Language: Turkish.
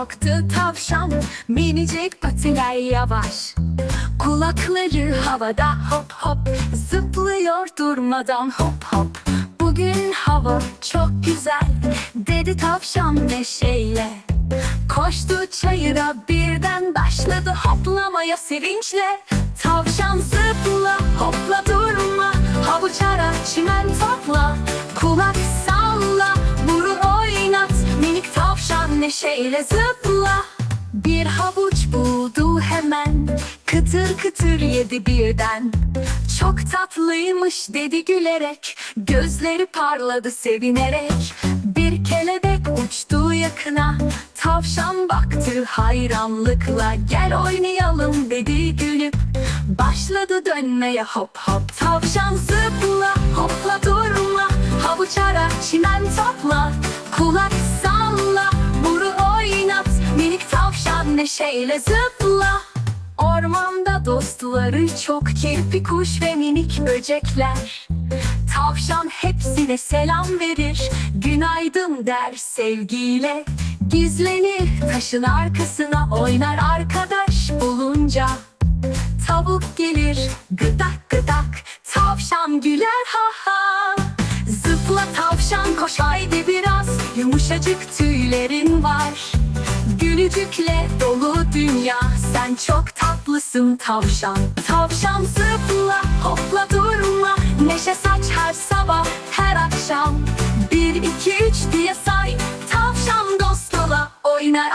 baktı tavşan Minicik patiler yavaş. Kulakları havada hop hop Zıplıyor durmadan hop hop. Bugün hava çok güzel Dedi tavşan neşeyle. Koştu çayıra birden başladı hoplamaya sevinçle. Tavşan zıpla hopla durma neşeyle zıpla. Bir havuç buldu hemen. Kıtır kıtır yedi birden. Çok tatlıymış dedi gülerek. Gözleri parladı sevinerek. Bir kelebek uçtu yakına. Tavşan baktı hayranlıkla. Gel oynayalım dedi gülüp. Başladı dönmeye hop hop. Tavşan zıpla hopla durma. Havuç ara çimen topla. Kulak neşeyle zıpla. Ormanda dostları çok kirpi kuş ve minik böcekler. Tavşan hepsine selam verir. Günaydın der sevgiyle. Gizlenir taşın arkasına oynar arkadaş bulunca. Tavuk gelir gıdak gıdak Tavşan güler ha ha. Zıpla tavşan koş haydi biraz. Yumuşacık var Gülücükle dolu dünya Sen çok tatlısın tavşan. Tavşan zıpla hopla durma Neşe saç her sabah her akşam. Bir iki üç diye say Tavşan dost ola oynar